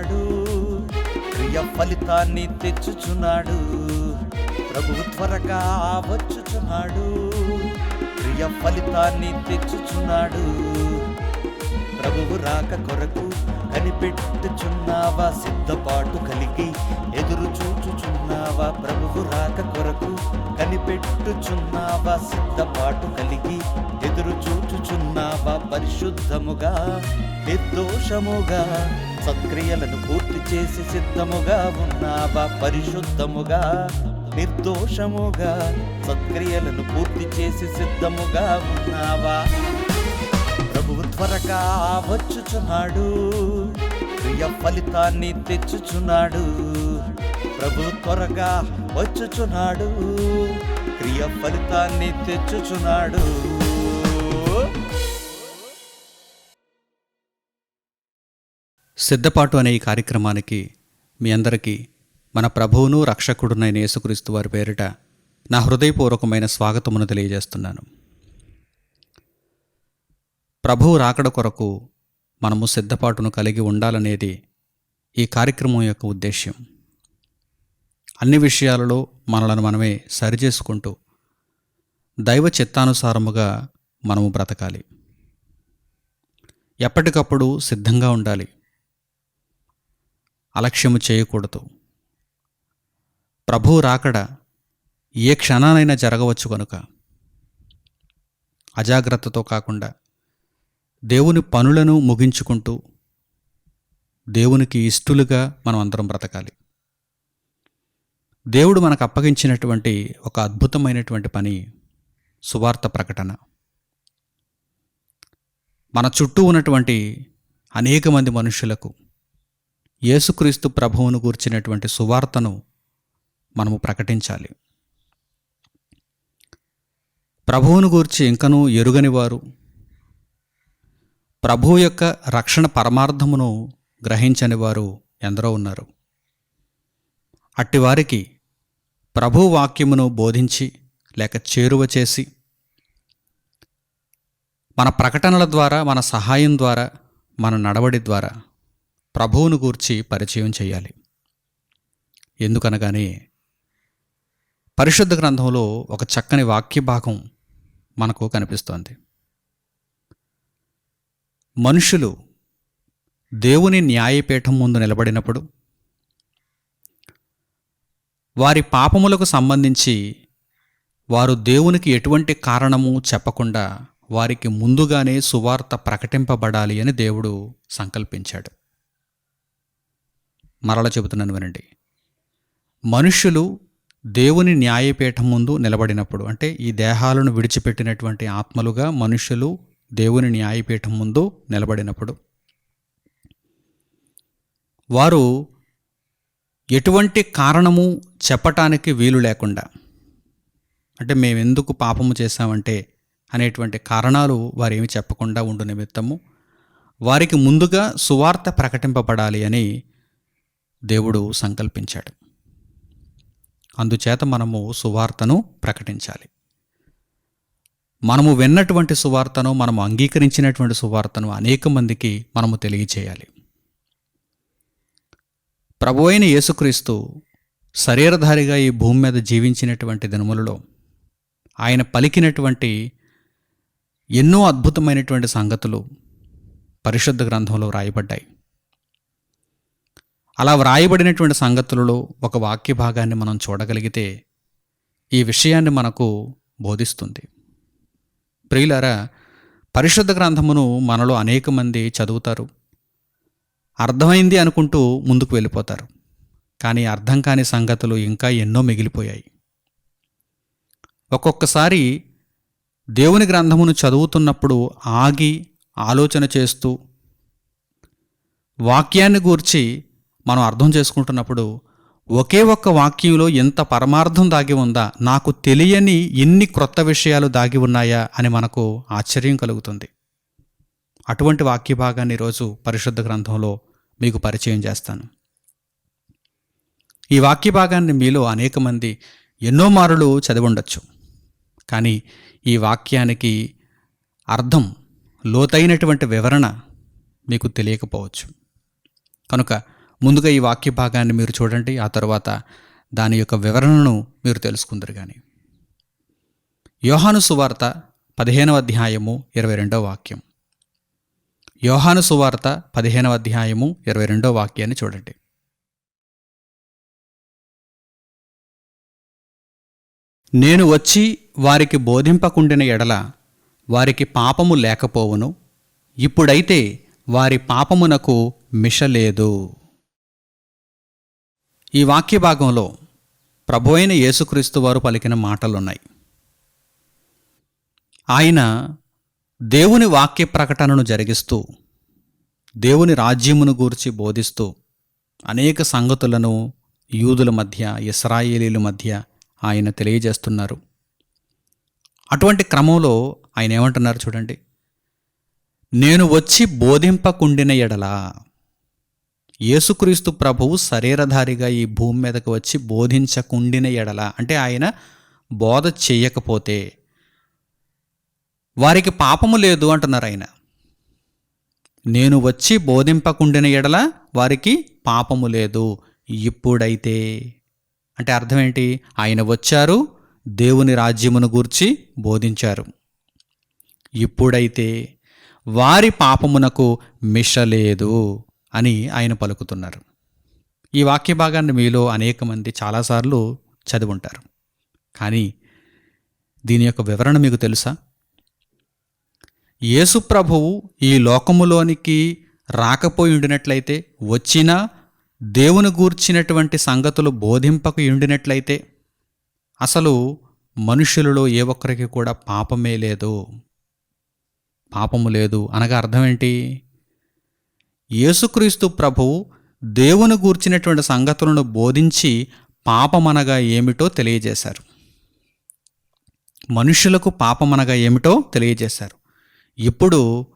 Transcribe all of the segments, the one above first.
వచ్చుచున్నాడు క్రియ ఫలితాన్ని తెచ్చుచున్నాడు. ప్రభువు త్వరగా వచ్చుచున్నాడు. క్రియ ఫలితాన్ని తెచ్చుచున్నాడు. ప్రభువు రాక కొరకు కనిపెట్టుచున్నావా? సిద్ధపాటు కలిగి ఎదురుచూ కనిపెట్టుచున్నావా ప్రభువు రాక కొరకు కనిపెట్టుచున్నావా? సిద్ధపాటు కలిగి ఎదురు చూచుచున్నావా? పరిశుద్ధముగా నిర్దోషముగా సత్క్రియలను పూర్తి చేసి సిద్ధముగా ఉన్నావా? పరిశుద్ధముగా నిర్దోషముగా సత్క్రియలను పూర్తి చేసి సిద్ధముగా ఉన్నావా? ప్రభువు త్వరగా వచ్చుచున్నాడు ప్రియ ఫలితాన్ని తెచ్చుచున్నాడు. ప్రభు త్వరగా వచ్చుచున్నాడు. క్రియ ఫలితాన్ని తెచ్చుచున్నాడు. సిద్ధపాటు అనే ఈ కార్యక్రమానికి మీ అందరికీ మన ప్రభువును రక్షకుడునైన యేసుక్రీస్తు వారి పేరిట నా హృదయపూర్వకమైన స్వాగతమును తెలియజేస్తున్నాను. ప్రభువు రాకడ కొరకు మనము సిద్ధపాటును కలిగి ఉండాలనేది ఈ కార్యక్రమం యొక్క ఉద్దేశ్యం. అన్ని విషయాలలో మనలను మనమే సరిచేసుకుంటూ దైవ చిత్తానుసారముగా మనము బ్రతకాలి. ఎప్పటికప్పుడు సిద్ధంగా ఉండాలి. అలక్ష్యము చేయకూడదు. ప్రభువు రాకడ ఏ క్షణానైనా జరగవచ్చు కనుక అజాగ్రత్తతో కాకుండా దేవుని పనులను ముగించుకుంటూ దేవునికి ఇష్టలుగా మనం అందరం బ్రతకాలి. దేవుడు మనకు అప్పగించినటువంటి ఒక అద్భుతమైనటువంటి పని సువార్త ప్రకటన. మన చుట్టూ ఉన్నటువంటి అనేక మంది మనుషులకు యేసుక్రీస్తు ప్రభువును గూర్చినటువంటి సువార్తను మనము ప్రకటించాలి. ప్రభువును గూర్చి ఇంకనూ ఎరుగని వారు ప్రభువు యొక్క రక్షణ పరమార్థమును గ్రహించని వారు ఎందరో ఉన్నారు. అట్టివారికి ప్రభు వాక్యమును బోధించి లేక చేరువ చేసి మన ప్రకటనల ద్వారా మన సహాయం ద్వారా మన నడవడి ద్వారా ప్రభువును గూర్చి పరిచయం చేయాలి. ఎందుకనగానే పరిశుద్ధ గ్రంథంలో ఒక చక్కని వాక్య భాగం మనకు కనిపిస్తోంది. మనుషులు దేవుని న్యాయపీఠం ముందు నిలబడినప్పుడు వారి పాపములకు సంబంధించి వారు దేవునికి ఎటువంటి కారణము చెప్పకుండా వారికి ముందుగానే సువార్త ప్రకటింపబడాలి అని దేవుడు సంకల్పించాడు. మరల చెబుతున్నాను వినండి. మనుష్యులు దేవుని న్యాయపీఠం ముందు నిలబడినప్పుడు అంటే ఈ దేహాలను విడిచిపెట్టినటువంటి ఆత్మలుగా మనుష్యులు దేవుని న్యాయపీఠం ముందు నిలబడినప్పుడు వారు ఎటువంటి కారణము చెప్పటానికి వీలు లేకుండా అంటే మేము ఎందుకు పాపము చేశామంటే అనేటువంటి కారణాలు వారేమి చెప్పకుండా ఉండు నిమిత్తము వారికి ముందుగా సువార్త ప్రకటింపబడాలి అని దేవుడు సంకల్పించాడు. అందుచేత మనము సువార్తను ప్రకటించాలి. మనము విన్నటువంటి సువార్తను మనము అంగీకరించినటువంటి సువార్తను అనేక మందికి మనము తెలియచేయాలి. ప్రభు అయిన యేసుక్రీస్తు శరీరధారిగా ఈ భూమి మీద జీవించినటువంటి దినములలో ఆయన పలికినటువంటి ఎన్నో అద్భుతమైనటువంటి సంగతులు పరిశుద్ధ గ్రంథంలో వ్రాయబడ్డాయి. అలా వ్రాయబడినటువంటి సంగతులలో ఒక వాక్య భాగాన్ని మనం చూడగలిగితే ఈ విషయాన్ని మనకు బోధిస్తుంది. ప్రియులారా పరిశుద్ధ గ్రంథమును మనలో అనేక మంది చదువుతారు. అర్థమైంది అనుకుంటూ ముందుకు వెళ్ళిపోతారు. కానీ అర్థం కాని సంగతులు ఇంకా ఎన్నో మిగిలిపోయాయి. ఒక్కొక్కసారి దేవుని గ్రంథమును చదువుతున్నప్పుడు ఆగి ఆలోచన చేస్తూ వాక్యాన్ని గూర్చి మనం అర్థం చేసుకుంటున్నప్పుడు ఒకే ఒక్క వాక్యంలో ఎంత పరమార్థం దాగి ఉందా నాకు తెలియని ఎన్ని క్రొత్త విషయాలు దాగి ఉన్నాయా అని మనకు ఆశ్చర్యం కలుగుతుంది. అటువంటి వాక్య భాగాన్ని ఈరోజు పరిశుద్ధ గ్రంథంలో మీకు పరిచయం చేస్తాను. ఈ వాక్య భాగాన్ని మీలో అనేక మంది ఎన్నో మారులు చదివుండొచ్చు కానీ ఈ వాక్యానికి అర్థం లోతైనటువంటి వివరణ మీకు తెలియకపోవచ్చు. కనుక ముందుగా ఈ వాక్య భాగాన్ని మీరు చూడండి ఆ తర్వాత దాని యొక్క వివరణను మీరు తెలుసుకుందరు కానీ యోహాను సువార్త పదిహేనవ అధ్యాయము ఇరవై రెండవ వాక్యం. యోహాను సువార్త పదిహేనవ అధ్యాయము ఇరవై రెండో వాక్యాన్ని చూడండి. నేను వచ్చి వారికి బోధింపకుండిన ఎడల వారికి పాపము లేకపోవును ఇప్పుడైతే వారి పాపమునకు మిషలేదు ఈ వాక్య భాగంలో ప్రభు అయిన యేసుక్రీస్తు వారు పలికిన మాటలున్నాయి. ఆయన దేవుని వాక్య ప్రకటనను జరిగిస్తూ దేవుని రాజ్యమును గూర్చి బోధిస్తూ అనేక సంగతులను యూదుల మధ్య ఇస్రాయేలీల మధ్య ఆయన తెలియజేస్తున్నారు. అటువంటి క్రమంలో ఆయన ఏమంటున్నారు చూడండి. నేను వచ్చి బోధింపకుండిన ఎడలా యేసుక్రీస్తు ప్రభువు శరీరధారిగా ఈ భూమి మీదకి వచ్చి బోధించకుండిన ఎడల అంటే ఆయన బోధ చేయకపోతే వారికి పాపము లేదు అంటున్నారు ఆయన. నేను వచ్చి బోధింపకుండిన ఎడల వారికి పాపము లేదు. ఇప్పుడైతే అంటే అర్థం ఏంటి? ఆయన వచ్చారు దేవుని రాజ్యమును గూర్చి బోధించారు. ఇప్పుడైతే వారి పాపమునకు మిషలేదు అని ఆయన పలుకుతున్నారు. ఈ వాక్య భాగాన్ని మీలో అనేక మంది చాలాసార్లు చదివి ఉంటారు కానీ దీని యొక్క వివరణ మీకు తెలుసా? యేసుప్రభువు ఈ లోకములోనికి రాకపోయి ఉండినట్లయితే వచ్చినా దేవుని గూర్చినటువంటి సంగతులు బోధింపకు ఉండినట్లయితే అసలు మనుషులలో ఏ ఒక్కరికి కూడా పాపమే లేదు. పాపము లేదు. అనగా అర్థం ఏంటి యేసుక్రీస్తు ప్రభువు దేవుని గూర్చినటువంటి సంగతులను బోధించి పాపమనగా ఏమిటో తెలియజేశారు. మనుషులకు పాపమనగా ఏమిటో తెలియజేశారు. ఇప్పుడు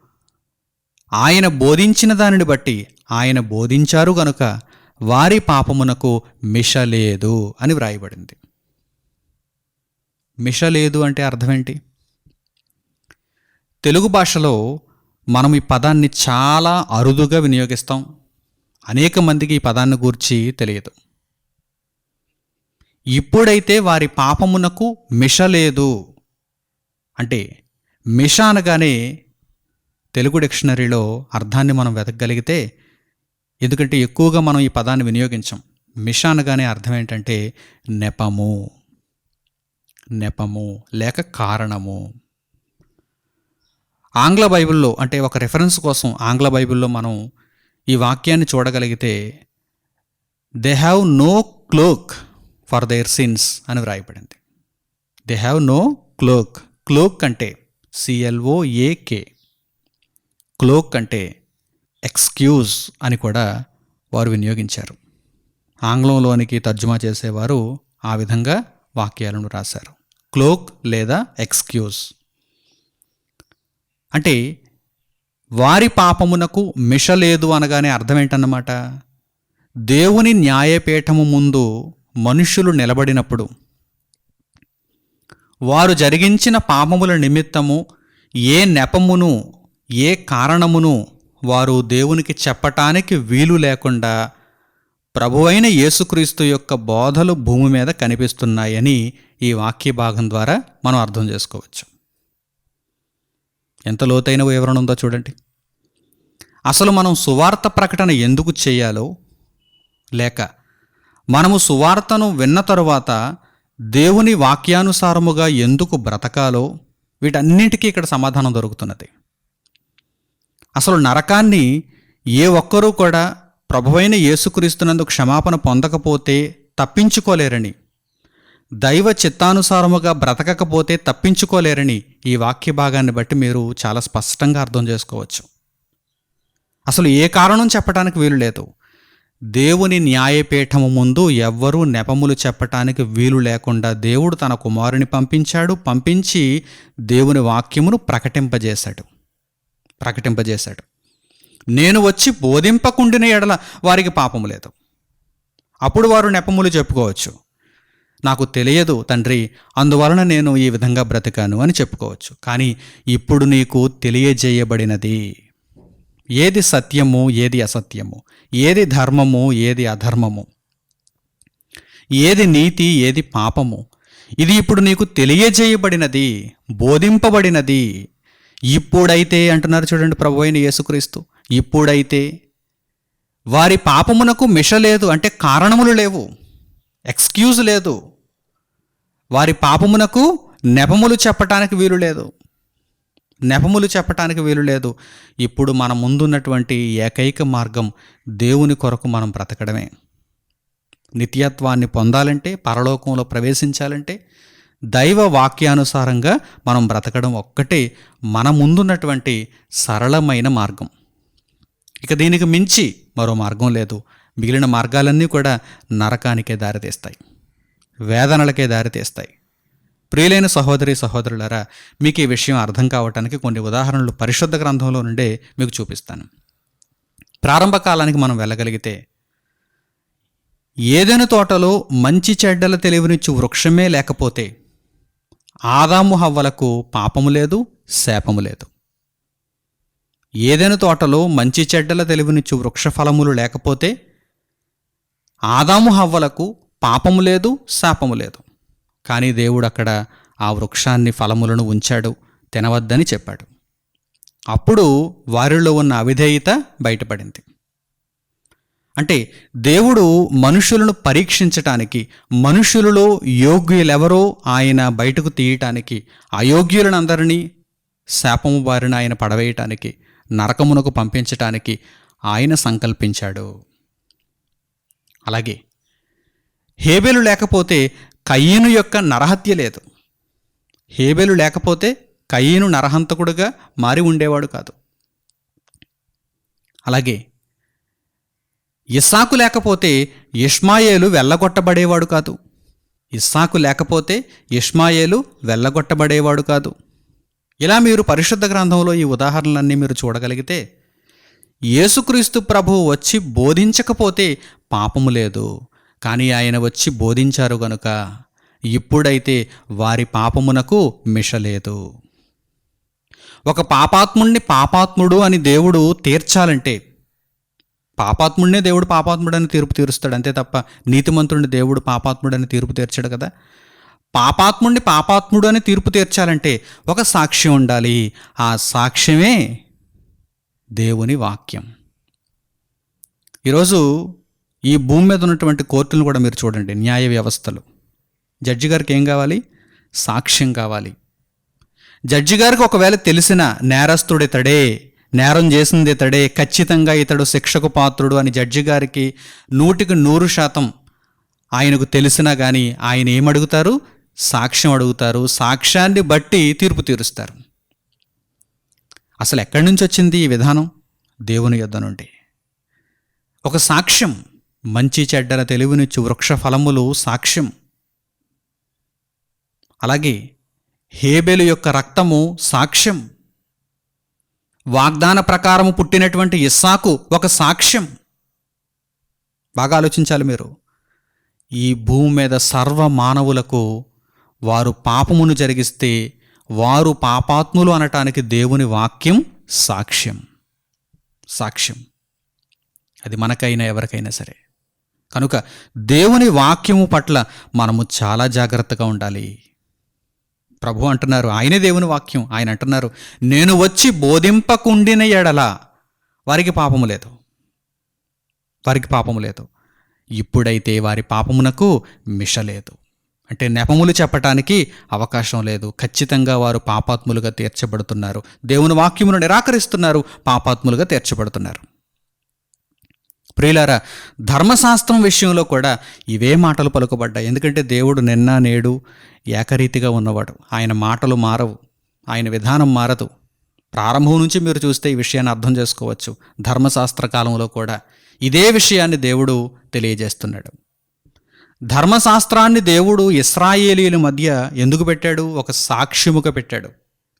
ఆయన బోధించిన దానిని బట్టి ఆయన బోధించారు గనుక వారి పాపమునకు మిషలేదు అని వ్రాయబడింది. మిషలేదు అంటే అర్థమేంటి? తెలుగు భాషలో మనం ఈ పదాన్ని చాలా అరుదుగా వినియోగిస్తాం. అనేక మందికి ఈ పదాన్ని గూర్చి తెలియదు. ఇప్పుడైతే వారి పాపమునకు మిషలేదు అంటే మిష అనగానే తెలుగు డిక్షనరీలో అర్థాన్ని మనం వెతకగలిగితే ఎందుకంటే ఎక్కువగా మనం ఈ పదాన్ని వినియోగించం. మిష అనగానే అర్థం ఏంటంటే నెపము. నెపము లేక కారణము. ఆంగ్ల బైబిల్లో అంటే ఒక రెఫరెన్స్ కోసం ఆంగ్ల బైబిల్లో మనం ఈ వాక్యాన్ని చూడగలిగితే they have no cloak for their sins అని వ్రాయబడింది. They have no cloak cloak అంటే C L O A K cloak అంటే ఎక్స్క్యూజ్ అని కూడా వారు వినియోగించారు. ఆంగ్లంలోనికి తర్జుమా చేసేవారు ఆ విధంగా వాక్యాలను రాశారు. క్లోక్ లేదా ఎక్స్క్యూజ్. అంటే వారి పాపమునకు మిషలేదు అనగానే అర్థం ఏంటన్నమాట దేవుని న్యాయపీఠము ముందు మనుషులు నిలబడినప్పుడు వారు జరిగించిన పాపముల నిమిత్తము ఏ నెపమును ఏ కారణమును వారు దేవునికి చెప్పటానికి వీలు లేకుండా ప్రభువైన యేసుక్రీస్తు యొక్క బోధలు భూమి మీద కనిపిస్తున్నాయని ఈ వాక్య భాగం ద్వారా మనం అర్థం చేసుకోవచ్చు. ఎంత లోతైన వివరణ ఉందో చూడండి. అసలు మనం సువార్త ప్రకటన ఎందుకు చేయాలో లేక మనము సువార్తను విన్న తరువాత దేవుని వాక్యానుసారముగా ఎందుకు బ్రతకాలో వీటన్నింటికీ ఇక్కడ సమాధానం దొరుకుతున్నది. అసలు నరకాన్ని ఏ ఒక్కరూ కూడా ప్రభువైన యేసుక్రీస్తునందు క్షమాపణ పొందకపోతే తప్పించుకోలేరని దైవ చిత్తానుసారముగా బ్రతకకపోతే తప్పించుకోలేరని ఈ వాక్య భాగాన్ని బట్టి మీరు చాలా స్పష్టంగా అర్థం చేసుకోవచ్చు. అసలు ఏ కారణం చెప్పడానికి వీలు లేదు. దేవుని న్యాయపీఠము ముందు ఎవ్వరూ నెపములు చెప్పటానికి వీలు లేకుండా దేవుడు తన కుమారుని పంపించాడు. పంపించి దేవుని వాక్యమును ప్రకటింపజేశాడు. ప్రకటింపజేశాడు. నేను వచ్చి బోధింపకుండిన ఎడల వారికి పాపము లేదు. అప్పుడు వారు నెపములు చెప్పుకోవచ్చు. నాకు తెలియదు తండ్రి అందువలన నేను ఈ విధంగా బ్రతికాను అని చెప్పుకోవచ్చు. కానీ ఇప్పుడు నీకు తెలియజేయబడినది ఏది సత్యము ఏది అసత్యము? ఏది ధర్మము ఏది అధర్మము? ఏది నీతి ఏది పాపము? ఇది ఇప్పుడు నీకు తెలియజేయబడినది బోధింపబడినది. ఇప్పుడైతే అంటున్నారు చూడండి ప్రభు అయిన యేసుక్రీస్తు. ఇప్పుడైతే వారి పాపమునకు మిష లేదు అంటే కారణములు లేవు ఎక్స్క్యూజ్ లేదు. వారి పాపమునకు నెపములు చెప్పటానికి వీలు లేదు. నెపములు చెప్పటానికి వీలు లేదు. ఇప్పుడు మన ముందున్నటువంటి ఏకైక మార్గం దేవుని కొరకు మనం బ్రతకడమే. నిత్యత్వాన్ని పొందాలంటే పరలోకంలో ప్రవేశించాలంటే దైవ వాక్యానుసారంగా మనం బ్రతకడం ఒక్కటే మన ముందున్నటువంటి సరళమైన మార్గం. ఇక దీనికి మించి మరో మార్గం లేదు. మిగిలిన మార్గాలన్నీ కూడా నరకానికే దారితీస్తాయి. వేదనలకే దారితీస్తాయి. ప్రియులైన సహోదరి సహోదరులారా మీకు ఈ విషయం అర్థం కావటానికి కొన్ని ఉదాహరణలు పరిశుద్ధ గ్రంథంలో నుండే మీకు చూపిస్తాను. ప్రారంభ కాలానికి మనం వెళ్ళగలిగితే ఏదైనా తోటలో మంచి చెడ్డల తెలివినిచ్చు వృక్షమే లేకపోతే ఆదాము హవ్వలకు పాపము లేదు శాపము లేదు. ఏదైనా తోటలో మంచి చెడ్డల తెలివినిచ్చు వృక్ష ఫలములు లేకపోతే ఆదాము హవ్వలకు పాపము లేదు శాపము లేదు. కానీ దేవుడు అక్కడ ఆ వృక్షాన్ని ఫలములను ఉంచాడు తినవద్దని చెప్పాడు. అప్పుడు వారిలో ఉన్న అవిధేయత బయటపడింది. అంటే దేవుడు మనుషులను పరీక్షించటానికి మనుషులలో యోగ్యులెవరో ఆయన బయటకు తీయటానికి అయోగ్యులనందరినీ శాపము వారిని ఆయన పడవేయటానికి నరకమునకు పంపించటానికి ఆయన సంకల్పించాడు. అలాగే హేబెలు లేకపోతే కయ్యను యొక్క నరహత్య లేదు. హేబెలు లేకపోతే కయ్యను నరహంతకుడుగా మారి ఉండేవాడు కాదు. అలాగే ఇస్సాకు లేకపోతే ఇష్మాయేలు వెళ్ళగొట్టబడేవాడు కాదు. ఇస్సాకు లేకపోతే ఇష్మాయేలు వెళ్ళగొట్టబడేవాడు కాదు. ఇలా మీరు పరిశుద్ధ గ్రంథంలో ఈ ఉదాహరణలన్నీ మీరు చూడగలిగితే యేసుక్రీస్తు ప్రభువు వచ్చి బోధించకపోతే పాపము లేదు. కానీ ఆయన వచ్చి బోధించారు గనుక ఇప్పుడైతే వారి పాపమునకు మిషలేదు ఒక పాపాత్ముణ్ణి పాపాత్ముడు అని దేవుడు తీర్చాలంటే పాపాత్ముడినే దేవుడు పాపాత్ముడని తీర్పు తీరుస్తాడు అంతే తప్ప నీతిమంతుడిని దేవుడు పాపాత్ముడని తీర్పు తీర్చాడు కదా? పాపాత్ముడిని పాపాత్ముడు అని తీర్పు తీర్చాలంటే ఒక సాక్ష్యం ఉండాలి. ఆ సాక్ష్యమే దేవుని వాక్యం. ఈరోజు ఈ భూమి మీద ఉన్నటువంటి కోర్టులను కూడా మీరు చూడండి న్యాయ వ్యవస్థలు. జడ్జి గారికి ఏం కావాలి? సాక్ష్యం కావాలి. జడ్జి గారికి ఒకవేళ తెలిసిన నేరస్తుడు ఇతడే నేరం చేసింది ఇతడే ఖచ్చితంగా ఇతడు శిక్షకు పాత్రుడు అని జడ్జి గారికి నూటికి నూరు శాతం ఆయనకు తెలిసినా కానీ ఆయన ఏమడుగుతారు సాక్ష్యం అడుగుతారు. సాక్ష్యాన్ని బట్టి తీర్పు తీరుస్తారు. అసలు ఎక్కడి నుంచి వచ్చింది ఈ విధానం? దేవుని యొద్ద నుండి. ఒక సాక్ష్యం మంచి చెడ్డల తెలివినిచ్చు వృక్ష ఫలములు సాక్ష్యం. అలాగే హేబెలు యొక్క రక్తము సాక్ష్యం. వాగ్దాన ప్రకారము పుట్టినటువంటి ఇస్సాకు ఒక సాక్ష్యం. బాగా ఆలోచించాలి మీరు. ఈ భూమి మీద సర్వ మానవులకు వారు పాపమును జరిగిస్తే వారు పాపాత్ములు అనటానికి దేవుని వాక్యం సాక్ష్యం. సాక్ష్యం. అది మనకైనా ఎవరికైనా సరే. కనుక దేవుని వాక్యము పట్ల మనము చాలా జాగ్రత్తగా ఉండాలి. ప్రభు అంటున్నారు ఆయనే దేవుని వాక్యం. ఆయన అంటున్నారు నేను వచ్చి బోధింపకుండిన ఎడల వారికి పాపము లేదు. వారికి పాపము లేదు. ఇప్పుడైతే వారి పాపమునకు మిషలేదు అంటే నెపములు చెప్పటానికి అవకాశం లేదు. ఖచ్చితంగా వారు పాపాత్ములుగా తీర్చబడుతున్నారు. దేవుని వాక్యమును నిరాకరిస్తున్నారు పాపాత్ములుగా తీర్చబడుతున్నారు. ప్రియులారా ధర్మశాస్త్రం విషయంలో కూడా ఇవే మాటలు పలుకబడ్డాయి. ఎందుకంటే దేవుడు నిన్న నేడు ఏకరీతిగా ఉన్నవాడు. ఆయన మాటలు మారవు. ఆయన విధానం మారదు. ప్రారంభం నుంచి మీరు చూస్తే ఈ విషయాన్ని అర్థం చేసుకోవచ్చు. ధర్మశాస్త్ర కాలంలో కూడా ఇదే విషయాన్ని దేవుడు తెలియజేస్తున్నాడు. ధర్మశాస్త్రాన్ని దేవుడు ఇస్రాయేలీల మధ్య ఎందుకు పెట్టాడు? ఒక సాక్ష్యముగా పెట్టాడు.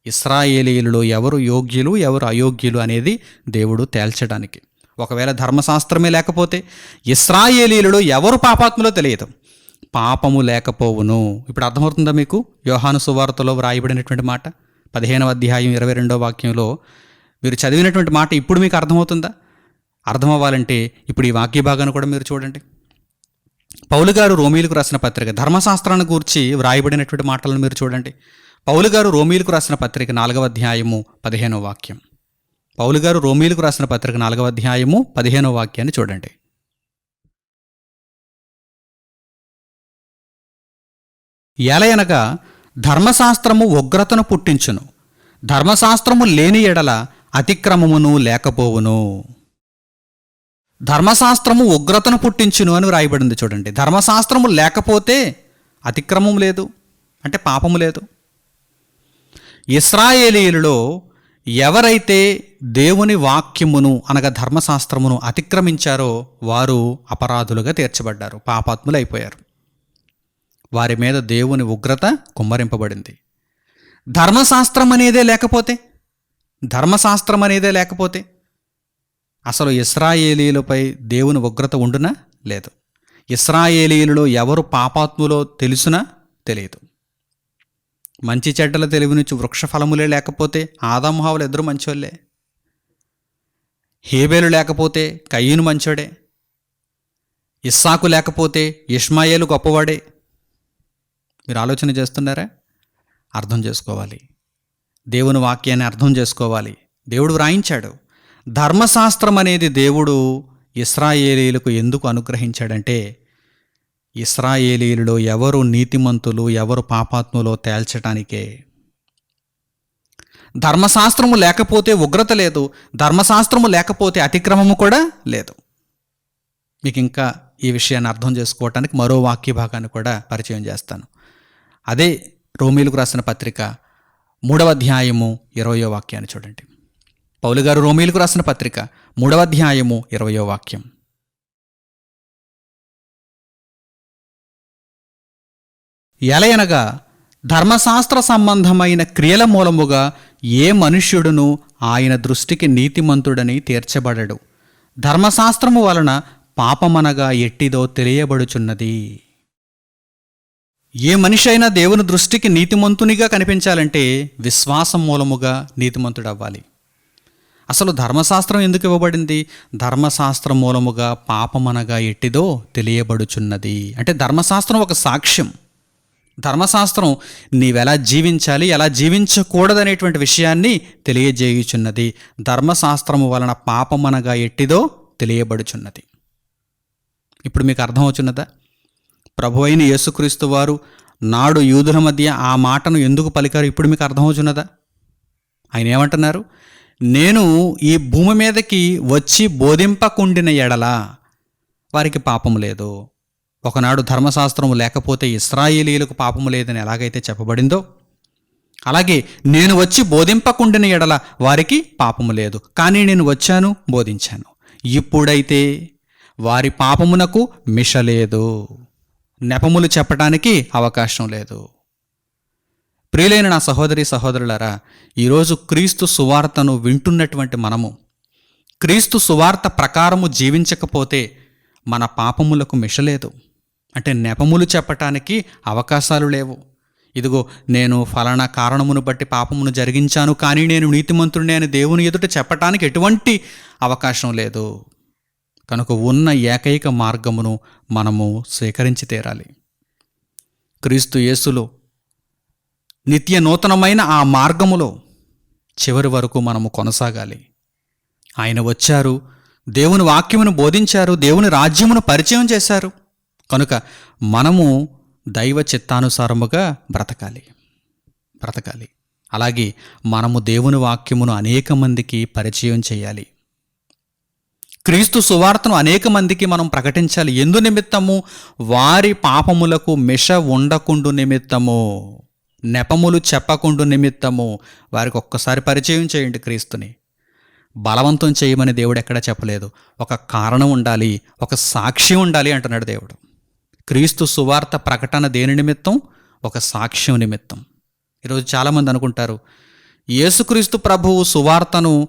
ఇస్రాయేలీలలో ఎవరు యోగ్యులు ఎవరు అయోగ్యులు అనేది దేవుడు తేల్చడానికి. ఒకవేళ ధర్మశాస్త్రమే లేకపోతే ఇస్రాయేలీలలో ఎవరు పాపాత్ములో తెలియదు. పాపము లేకపోవును. ఇప్పుడు అర్థమవుతుందా మీకు? యోహాను సువార్తలో వ్రాయబడినటువంటి మాట. పదిహేనవ అధ్యాయం ఇరవై రెండవ వాక్యంలో మీరు చదివినటువంటి మాట ఇప్పుడు మీకు అర్థమవుతుందా? అర్థం అవ్వాలంటే ఇప్పుడు ఈ వాక్య భాగాన్ని కూడా మీరు చూడండి. పౌలు గారు రోమీలకు రాసిన పత్రిక ధర్మశాస్త్రాన్ని గూర్చి వ్రాయబడినటువంటి మాటలను మీరు చూడండి. పౌలు గారు రోమీలకు రాసిన పత్రిక నాలుగవ అధ్యాయము పదిహేనవ వాక్యం. పౌలు గారు రోమీలకు రాసిన పత్రిక నాలుగవ అధ్యాయము పదిహేనవ వాక్యాన్ని చూడండి. ఎలయనగా ధర్మశాస్త్రము ఉగ్రతను పుట్టించును ధర్మశాస్త్రము లేని ఎడల అతిక్రమమును లేకపోవును. ధర్మశాస్త్రము ఉగ్రతను పుట్టించును అని వ్రాయబడింది చూడండి. ధర్మశాస్త్రము లేకపోతే అతిక్రమం లేదు అంటే పాపము లేదు. ఇస్రాయేలీలలో ఎవరైతే దేవుని వాక్యమును అనగా ధర్మశాస్త్రమును అతిక్రమించారో వారు అపరాధులుగా తీర్చబడ్డారు పాపాత్ములు అయిపోయారు. వారి మీద దేవుని ఉగ్రత కుమ్మరింపబడింది. ధర్మశాస్త్రం అనేదే లేకపోతే? ధర్మశాస్త్రం అనేదే లేకపోతే? అసలు ఇస్రాయేలీలపై దేవుని ఉగ్రత ఉండునా? లేదు. ఇస్రాయేలీలలో ఎవరు పాపాత్ములో తెలుసునా? తెలియదు. మంచి చెడ్డల తెలివి నుంచి వృక్షఫలములే లేకపోతే ఆదామహావులు ఇద్దరు మంచోళ్ళే. హేబేలు లేకపోతే కయ్యను మంచోడే. ఇస్సాకు లేకపోతే ఇష్మాయేలు గొప్పవాడే. మీరు ఆలోచన చేస్తున్నారా? అర్థం చేసుకోవాలి. దేవుని వాక్యాన్ని అర్థం చేసుకోవాలి. దేవుడు వ్రాయించాడు. ధర్మశాస్త్రం అనేది దేవుడు ఇస్రాయేలీలకు ఎందుకు అనుగ్రహించాడంటే ఇస్రాయేలీలలో ఎవరు నీతిమంతులు ఎవరు పాపాత్ములో తేల్చటానికే. ధర్మశాస్త్రము లేకపోతే ఉగ్రత లేదు. ధర్మశాస్త్రము లేకపోతే అతిక్రమము కూడా లేదు. మీకు ఇంకా ఈ విషయాన్ని అర్థం చేసుకోవటానికి మరో వాక్య భాగాన్ని కూడా పరిచయం చేస్తాను. అదే రోమీలకు రాసిన పత్రిక మూడవ అధ్యాయము ఇరవయో వాక్యాన్ని చూడండి. పౌలు గారు రోమీలకు రాసిన పత్రిక మూడవ అధ్యాయము ఇరవయో వాక్యం. ఎలయనగా ధర్మశాస్త్ర సంబంధమైన క్రియల మూలముగా ఏ మనుష్యుడును ఆయన దృష్టికి నీతిమంతుడని తీర్చబడడు. ధర్మశాస్త్రము వలన పాపమనగా ఎట్టిదో తెలియబడుచున్నది. ఏ మనిషి అయినా దేవుని దృష్టికి నీతిమంతునిగా కనిపించాలంటే విశ్వాసం మూలముగా నీతిమంతుడవ్వాలి. అసలు ధర్మశాస్త్రం ఎందుకు ఇవ్వబడింది? ధర్మశాస్త్రం మూలముగా పాపమనగా ఎట్టిదో తెలియబడుచున్నది. అంటే ధర్మశాస్త్రం ఒక సాక్ష్యం. ధర్మశాస్త్రం నీవెలా జీవించాలి ఎలా జీవించకూడదనేటువంటి విషయాన్ని తెలియజేయుచున్నది. ధర్మశాస్త్రము వలన పాపమనగా ఎట్టిదో తెలియబడుచున్నది. ఇప్పుడు మీకు అర్థమవుచున్నదా? ప్రభు అయిన యేసుక్రీస్తు వారు నాడు యూదుల మధ్య ఆ మాటను ఎందుకు పలికారు? ఇప్పుడు మీకు అర్థమవుచున్నదా? ఆయన ఏమంటున్నారు? నేను ఈ భూమి మీదకి వచ్చి బోధింపకుండిన ఎడల వారికి పాపం లేదు. ఒకనాడు ధర్మశాస్త్రము లేకపోతే ఇస్రాయేలీలకు పాపము లేదని ఎలాగైతే చెప్పబడిందో అలాగే నేను వచ్చి బోధింపకుండిన ఎడల వారికి పాపము లేదు. కానీ నేను వచ్చాను బోధించాను. ఇప్పుడైతే వారి పాపమునకు మిషలేదు నెపములు చెప్పటానికి అవకాశం లేదు. ప్రియులైన నా సహోదరి సహోదరులరా ఈరోజు క్రీస్తు సువార్తను వింటున్నటువంటి మనము క్రీస్తు సువార్త ప్రకారము జీవించకపోతే మన పాపములకు మిషలేదు అంటే నెపములు చెప్పటానికి అవకాశాలు లేవు. ఇదిగో నేను ఫలానా కారణమును బట్టి పాపమును జరిగించాను కానీ నేను నీతిమంతుడిని అని దేవుని ఎదుట చెప్పటానికి ఎటువంటి అవకాశం లేదు. కనుక ఉన్న ఏకైక మార్గమును మనము స్వీకరించి తీరాలి. క్రీస్తు యేసులో నిత్య నూతనమైన ఆ మార్గములో చివరి వరకు మనము కొనసాగాలి. ఆయన వచ్చారు దేవుని వాక్యమును బోధించారు దేవుని రాజ్యమును పరిచయం చేశారు. కనుక మనము దైవ చిత్తానుసారముగా బ్రతకాలి. బ్రతకాలి. అలాగే మనము దేవుని వాక్యమును అనేక మందికి పరిచయం చేయాలి. క్రీస్తు సువార్తను అనేక మందికి మనం ప్రకటించాలి. ఎందు నిమిత్తము? వారి పాపములకు మిష ఉండకుండు నిమిత్తము. నెపములు చెప్పకుండు నిమిత్తము. వారికి ఒక్కసారి పరిచయం చేయండి క్రీస్తుని. బలవంతం చేయమని దేవుడు ఎక్కడ చెప్పలేదు. ఒక కారణం ఉండాలి. ఒక సాక్షి ఉండాలి అంటున్నాడు దేవుడు. క్రీస్తు సువార్త ప్రకటన దేని నిమిత్తం? ఒక సాక్ష్యం నిమిత్తం. ఈరోజు చాలామంది అనుకుంటారు యేసుక్రీస్తు ప్రభువు సువార్తను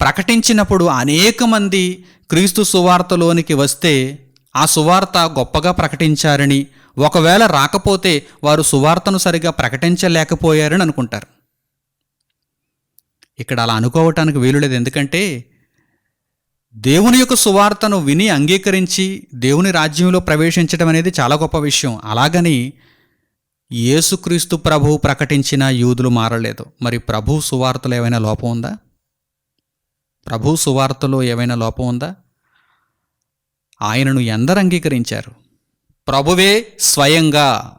ప్రకటించినప్పుడు అనేక మంది క్రీస్తు సువార్తలోనికి వస్తే ఆ సువార్త గొప్పగా ప్రకటించారని ఒకవేళ రాకపోతే వారు సువార్తను సరిగా ప్రకటించలేకపోయారని అనుకుంటారు. ఇక్కడ అలా అనుకోవటానికి వీలు లేదు ఎందుకంటే దేవుని యొక్క సువార్తను విని అంగీకరించి దేవుని రాజ్యంలో ప్రవేశించడం అనేది చాలా గొప్ప విషయం. అలాగని యేసుక్రీస్తు ప్రభు ప్రకటించిన యూదులు మారలేదు. మరి ప్రభు సువార్తలో ఏమైనా లోపం ఉందా? ప్రభు సువార్తలో ఏమైనా లోపం ఉందా? ఆయనను ఎందరు అంగీకరించారు? ప్రభువే స్వయంగా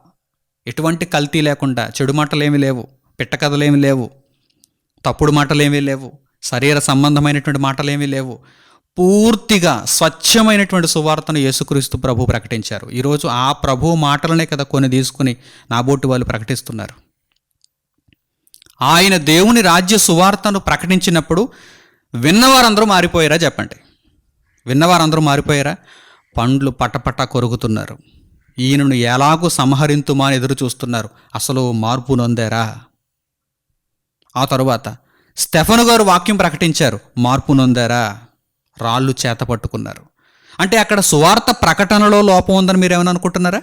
ఎటువంటి కల్తీ లేకుండా చెడు మాటలేమి లేవు పిట్టకథలేమి లేవు తప్పుడు మాటలేమీ లేవు శరీర సంబంధమైనటువంటి మాటలేమీ లేవు పూర్తిగా స్వచ్ఛమైనటువంటి సువార్తను యేసుక్రీస్తు ప్రభు ప్రకటించారు. ఈరోజు ఆ ప్రభు మాటలనే కదా కొన్ని తీసుకుని నాబోటి వాళ్ళు ప్రకటిస్తున్నారు. ఆయన దేవుని రాజ్య సువార్తను ప్రకటించినప్పుడు విన్నవారందరూ మారిపోయారా చెప్పండి. విన్నవారందరూ మారిపోయారా? పండ్లు పటపట కొరుకుతున్నారు. ఈయనను ఎలాగూ సంహరింతుమా అని ఎదురు చూస్తున్నారు. అసలు మార్పు నొందారా? ఆ తరువాత స్టెఫను గారు వాక్యం ప్రకటించారు. మార్పు నొందారా? రాళ్ళు చేత పట్టుకున్నారు. అంటే అక్కడ సువార్త ప్రకటనలో లోపం ఉందని మీరు ఏమైనా అనుకుంటున్నారా?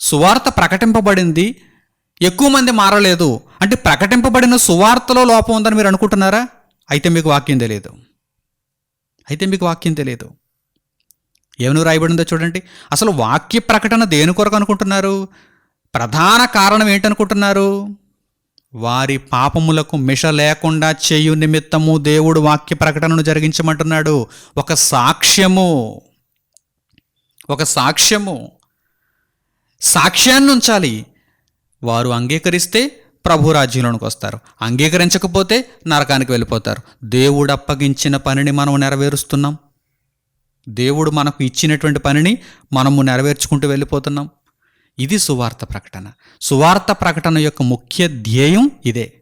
సువార్త ప్రకటింపబడింది ఎక్కువ మంది మారలేదు. అంటే ప్రకటింపబడిన సువార్తలో లోపం ఉందని మీరు అనుకుంటున్నారా? అయితే మీకు వాక్యం తెలియదు. అయితే మీకు వాక్యం తెలియదు. ఏమను రాయబడిందో చూడండి. అసలు వాక్య ప్రకటన దేని కొరకు అనుకుంటున్నారు? ప్రధాన కారణం ఏంటనుకుంటున్నారు? వారి పాపములకు మిష లేకుండా చేయు నిమిత్తము దేవుడు వాక్య ప్రకటనను జరిగించమంటున్నాడు. ఒక సాక్ష్యము. ఒక సాక్ష్యము. సాక్ష్యాన్ని ఉంచాలి. వారు అంగీకరిస్తే ప్రభు రాజ్యంలోనికి వస్తారు. అంగీకరించకపోతే నరకానికి వెళ్ళిపోతారు. దేవుడు అప్పగించిన పనిని మనం నెరవేరుస్తున్నాం. దేవుడు మనకు ఇచ్చినటువంటి పనిని మనము నెరవేర్చుకుంటూ వెళ్ళిపోతున్నాం. ఇది సువార్త ప్రకటన. సువార్త ప్రకటన యొక్క ముఖ్య ధ్యేయం ఇదే.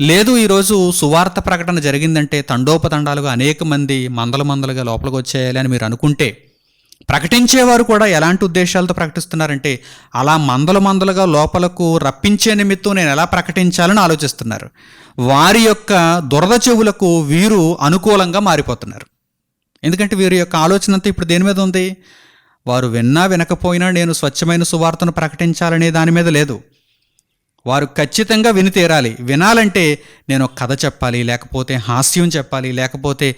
లేదు ఈరోజు సువార్త ప్రకటన జరిగిందంటే తండోపతండాలుగా అనేక మంది మందల మందలుగా లోపలికి వచ్చేయాలి అని మీరు అనుకుంటే ప్రకటించేవారు కూడా ఎలాంటి ఉద్దేశాలతో ప్రకటిస్తున్నారంటే అలా మందల మందలుగా లోపలకు రప్పించే నిమిత్తం నేను ఎలా ప్రకటించాలని ఆలోచిస్తున్నారు. వారి యొక్క దురద చెవులకు వీరు అనుకూలంగా మారిపోతున్నారు. ఎందుకంటే వీరి యొక్క ఆలోచన అంతా ఇప్పుడు దేని మీద ఉంది? వారు విన్నా వినకపోయినా నేను స్వచ్ఛమైన సువార్తను ప్రకటించాలనే దాని మీద లేదు. వారు ఖచ్చితంగా విని తీరాలి. వినాలంటే నేను ఒక కథ చెప్పాలి లేకపోతే హాస్యం చెప్పాలి లేకపోతే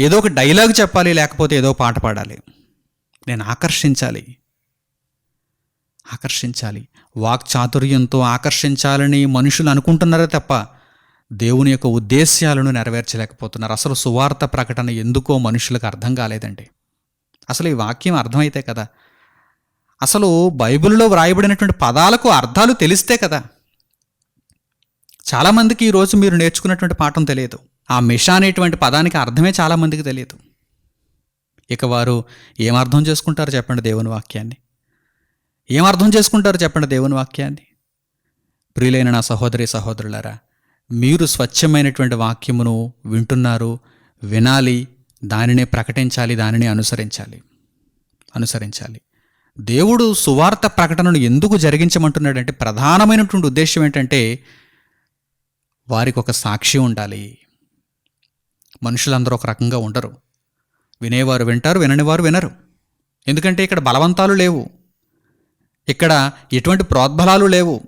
ఏదో ఒక డైలాగ్ చెప్పాలి లేకపోతే ఏదో పాట పాడాలి. నేను ఆకర్షించాలి. ఆకర్షించాలి. వాక్చాతుర్యంతో ఆకర్షించాలని మనుషులు అనుకుంటున్నారే తప్ప దేవుని యొక్క ఉద్దేశ్యాలను నెరవేర్చలేకపోతున్నారు. అసలు సువార్త ప్రకటన ఎందుకో మనుషులకు అర్థం కాలేదండి. అసలు ఈ వాక్యం అర్థమైతే కదా. అసలు బైబిల్లో వ్రాయబడినటువంటి పదాలకు అర్థాలు తెలిస్తే కదా. చాలామందికి ఈరోజు మీరు నేర్చుకున్నటువంటి పాఠం తెలియదు. ఆ మిష అనేటువంటి పదానికి అర్థమే చాలామందికి తెలియదు. ఇక వారు ఏమర్థం చేసుకుంటారు చెప్పండి దేవుని వాక్యాన్ని. ఏమర్థం చేసుకుంటారు చెప్పండి దేవుని వాక్యాన్ని. ప్రియులైన నా సహోదరి సహోదరులారా మీరు స్వచ్ఛమైనటువంటి వాక్యమును వింటున్నారు వినాలి దానినే ప్రకటించాలి దానినే అనుసరించాలి. అనుసరించాలి. దేవుడు సువార్త ప్రకటనను ఎందుకు జరిగించమంటున్నాడంటే ప్రధానమైనటువంటి ఉద్దేశం ఏంటంటే వారికి ఒక సాక్షి ఉండాలి. మనుషులందరూ ఒక రకంగా ఉండరు. వినేవారు వింటారు విననివారు వినరు. ఎందుకంటే ఇక్కడ బలవంతాలు లేవు. ఇక్కడ ఎటువంటి ప్రోద్బలాలు లేవు.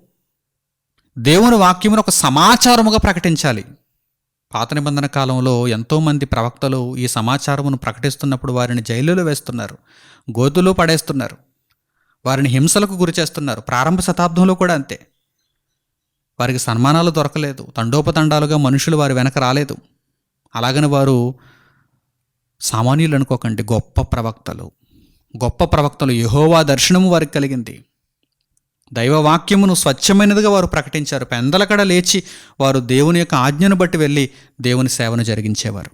దేవుని వాక్యమును ఒక సమాచారముగా ప్రకటించాలి. పాత నిబంధన కాలంలో ఎంతోమంది ప్రవక్తలు ఈ సమాచారమును ప్రకటిస్తున్నప్పుడు వారిని జైలులో వేస్తున్నారు గోతులో పడేస్తున్నారు వారిని హింసలకు గురి చేస్తున్నారు. ప్రారంభ శతాబ్దంలో కూడా అంతే. వారికి సన్మానాలు దొరకలేదు తండోపతండాలుగా మనుషులు వారి వెనక రాలేదు. అలాగని వారు సామాన్యులు అనుకోకండి గొప్ప ప్రవక్తలు. గొప్ప ప్రవక్తలు యహోవా దర్శనము వారికి కలిగింది. దైవవాక్యమును స్వచ్ఛమైనదిగా వారు ప్రకటించారు. పెందలకడ లేచి వారు దేవుని యొక్క ఆజ్ఞను బట్టి వెళ్ళి దేవుని సేవను జరిగించేవారు.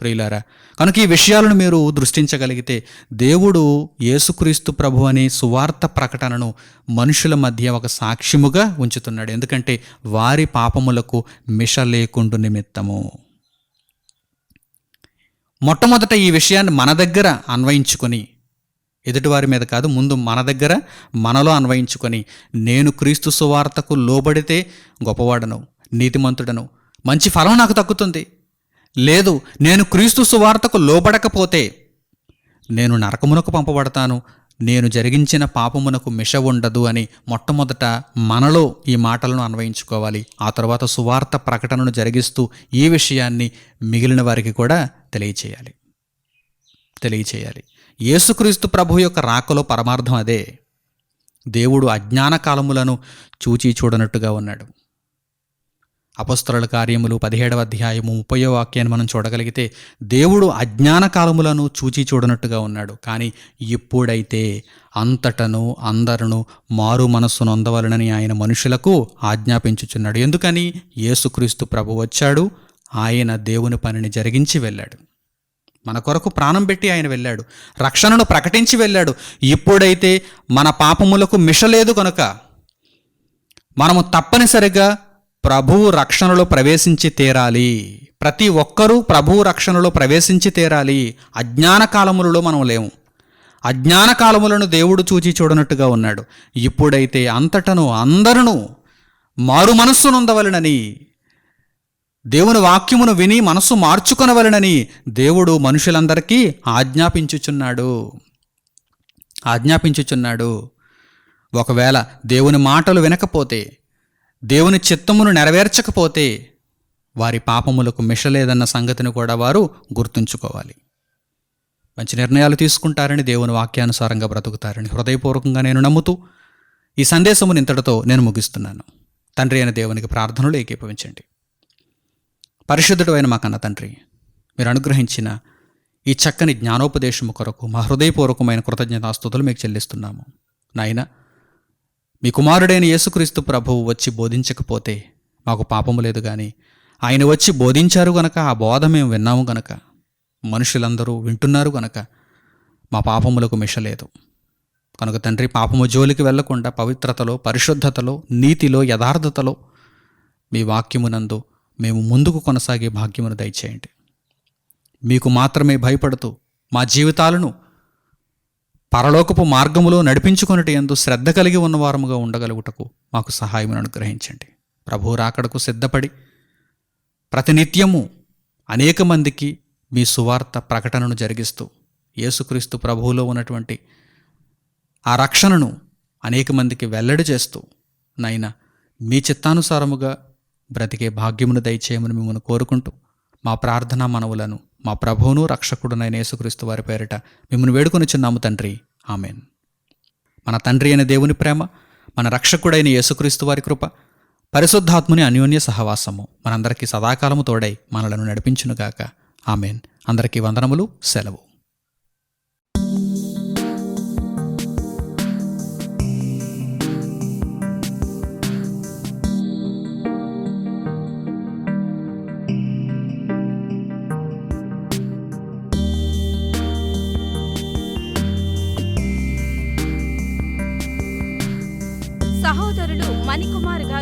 ప్రియులారా కనుక ఈ విషయాలను మీరు దృష్టించగలిగితే దేవుడు యేసుక్రీస్తు ప్రభు అనే సువార్త ప్రకటనను మనుషుల మధ్య ఒక సాక్ష్యముగా ఉంచుతున్నాడు. ఎందుకంటే వారి పాపములకు మిష లేకుండు నిమిత్తము. మొట్టమొదట ఈ విషయాన్ని మన దగ్గర అన్వయించుకొని ఎదుటివారి మీద కాదు ముందు మన దగ్గర మనలో అన్వయించుకొని నేను క్రీస్తు సువార్తకు లోబడితే గొప్పవాడను నీతిమంతుడను. మంచి ఫలం నాకు తగ్గుతుంది లేదు నేను క్రీస్తు సువార్తకు లోబడకపోతే నేను నరకమునకు పంపబడతాను నేను జరిగించిన పాపమునకు మిష ఉండదు అని మొట్టమొదట మనలో ఈ మాటలను అన్వయించుకోవాలి. ఆ తర్వాత సువార్త ప్రకటనను జరిగిస్తూ ఈ విషయాన్ని మిగిలిన వారికి కూడా తెలియచేయాలి. తెలియచేయాలి. యేసుక్రీస్తు ప్రభు యొక్క రాకలో పరమార్థం అదే. దేవుడు అజ్ఞాన కాలములను చూచి చూడనట్టుగా ఉన్నాడు. అపస్తరుల కార్యములు పదిహేడవ అధ్యాయము ముప్పయో వాక్యాన్ని మనం చూడగలిగితే దేవుడు అజ్ఞాన కాలములను చూచి చూడనట్టుగా ఉన్నాడు. కానీ ఇప్పుడైతే అంతటను అందరును మారు మనస్సు నొందవలనని ఆయన మనుషులకు ఆజ్ఞాపించుచున్నాడు. ఎందుకని? యేసుక్రీస్తు ప్రభు వచ్చాడు ఆయన దేవుని పనిని జరిగించి వెళ్ళాడు. మన కొరకు ప్రాణం పెట్టి ఆయన వెళ్ళాడు. రక్షణను ప్రకటించి వెళ్ళాడు. ఇప్పుడైతే మన పాపములకు మిషలేదు కనుక మనము తప్పనిసరిగా ప్రభువు రక్షణలో ప్రవేశించి తీరాలి. ప్రతి ఒక్కరూ ప్రభువు రక్షణలో ప్రవేశించి తీరాలి. అజ్ఞాన కాలములలో మనం లేము. అజ్ఞాన కాలములను దేవుడు చూచి చూడనట్టుగా ఉన్నాడు. ఇప్పుడైతే అంతటను అందరూ మారు మనస్సునుందవలనని దేవుని వాక్యమును విని మనస్సు మార్చుకొనవలనని దేవుడు మనుషులందరికీ ఆజ్ఞాపించుచున్నాడు. ఆజ్ఞాపించుచున్నాడు. ఒకవేళ దేవుని మాటలు వినకపోతే దేవుని చిత్తమును నెరవేర్చకపోతే వారి పాపములకు మిషలేదన్న సంగతిని కూడా వారు గుర్తుంచుకోవాలి. మంచి నిర్ణయాలు తీసుకుంటారని దేవుని వాక్యానుసారంగా బ్రతుకుతారని హృదయపూర్వకంగా నేను నమ్ముతూ ఈ సందేశమును ఇంతటితో నేను ముగిస్తున్నాను. తండ్రి అయిన దేవునికి ప్రార్థనలు ఏకీభవించండి. పరిశుద్ధుడు అయిన మా కన్న తండ్రి మీరు అనుగ్రహించిన ఈ చక్కని జ్ఞానోపదేశము కొరకు మా హృదయపూర్వకమైన కృతజ్ఞతాస్తుతులు మీకు చెల్లిస్తున్నాము. నాయన మీ కుమారుడైన యేసుక్రీస్తు ప్రభువు వచ్చి బోధించకపోతే మాకు పాపము లేదు కానీ ఆయన వచ్చి బోధించారు గనక ఆ బోధ మేము విన్నాము గనక మనుషులందరూ వింటున్నారు గనక మా పాపములకు మిషలేదు కనుక తండ్రి పాపము జోలికి వెళ్ళకుండా పవిత్రతలో పరిశుద్ధతలో నీతిలో యథార్థతలో మీ వాక్యమునందు మేము ముందుకు కొనసాగే భాగ్యమును దయచేయండి. మీకు మాత్రమే భయపడుతూ మా జీవితాలను పరలోకపు మార్గములో నడిపించుకున్నటి ఎందు శ్రద్ధ కలిగి ఉన్నవారముగా ఉండగలుగుటకు మాకు సహాయమును అనుగ్రహించండి. ప్రభు రాకడకు సిద్ధపడి ప్రతినిత్యము అనేక మందికి మీ సువార్త ప్రకటనను జరిగిస్తూ యేసుక్రీస్తు ప్రభువులో ఉన్నటువంటి ఆ రక్షణను అనేక మందికి వెల్లడి చేస్తూ నైనా మీ చిత్తానుసారముగా బ్రతికే భాగ్యమును దయచేయమని మిమ్మల్ని కోరుకుంటూ మా ప్రార్థనా మనవులను మా ప్రభువును రక్షకుడునైన యేసుక్రీస్తు వారి పేరిట మిమ్మల్ని వేడుకొని చిన్నాము తండ్రి. ఆమెన్. మన తండ్రి అయిన దేవుని ప్రేమ మన రక్షకుడైన యేసుక్రీస్తు వారి కృప పరిశుద్ధాత్ముని అన్యోన్య సహవాసము మనందరికీ సదాకాలము తోడై మనలను నడిపించునుగాక. ఆమెన్. అందరికీ వందనములు సెలవు.